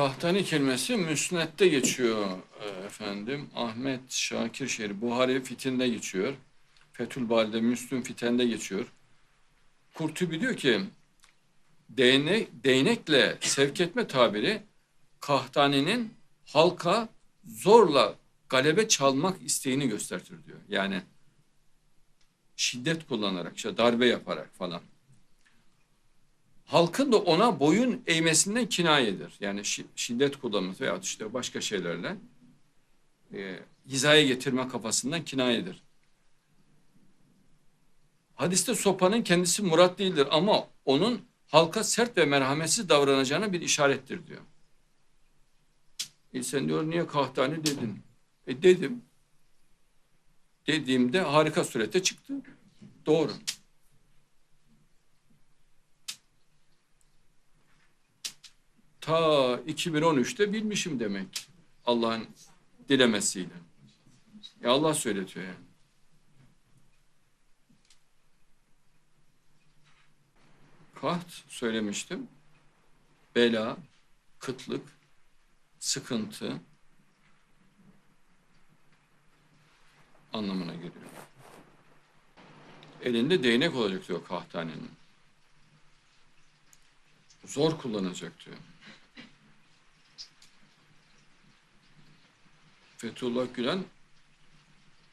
Kahtani kelimesi müsnette geçiyor e, efendim. Ahmet Şakir Şerif, Buhari fitinde geçiyor. Fethül Bari'de, Müslüm fitende geçiyor. Kurtubi diyor ki değnek, değnekle sevk etme tabiri Kahtani'nin halka zorla galebe çalmak isteğini gösterir diyor. Yani şiddet kullanarak, işte darbe yaparak falan. Halkın da ona boyun eğmesinden kinayedir. Yani şi- şiddet kullanması veya işte başka şeylerle e, hizaya getirme kafasından kinayedir. Hadiste sopanın kendisi murat değildir ama onun halka sert ve merhametsiz davranacağına bir işarettir diyor. E sen diyor niye kahtani dedin? E dedim. Dediğimde harika surete çıktı. Doğru. Ta 2013'te bilmişim demek. Allah'ın dilemesiyle. Ya Allah söyletiyor yani. Kaht söylemiştim. Bela, kıtlık, sıkıntı anlamına geliyor. Elinde değnek olacak diyor kahtanenin. Zor kullanacak diyor. Fethullah Gülen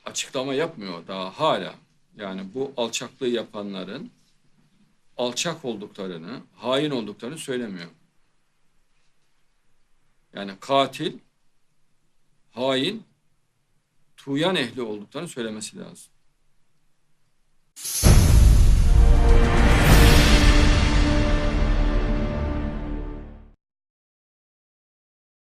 açıklama yapmıyor daha hala. Yani bu alçaklığı yapanların alçak olduklarını, hain olduklarını söylemiyor. Yani katil, hain, tuğyan ehli olduklarını söylemesi lazım.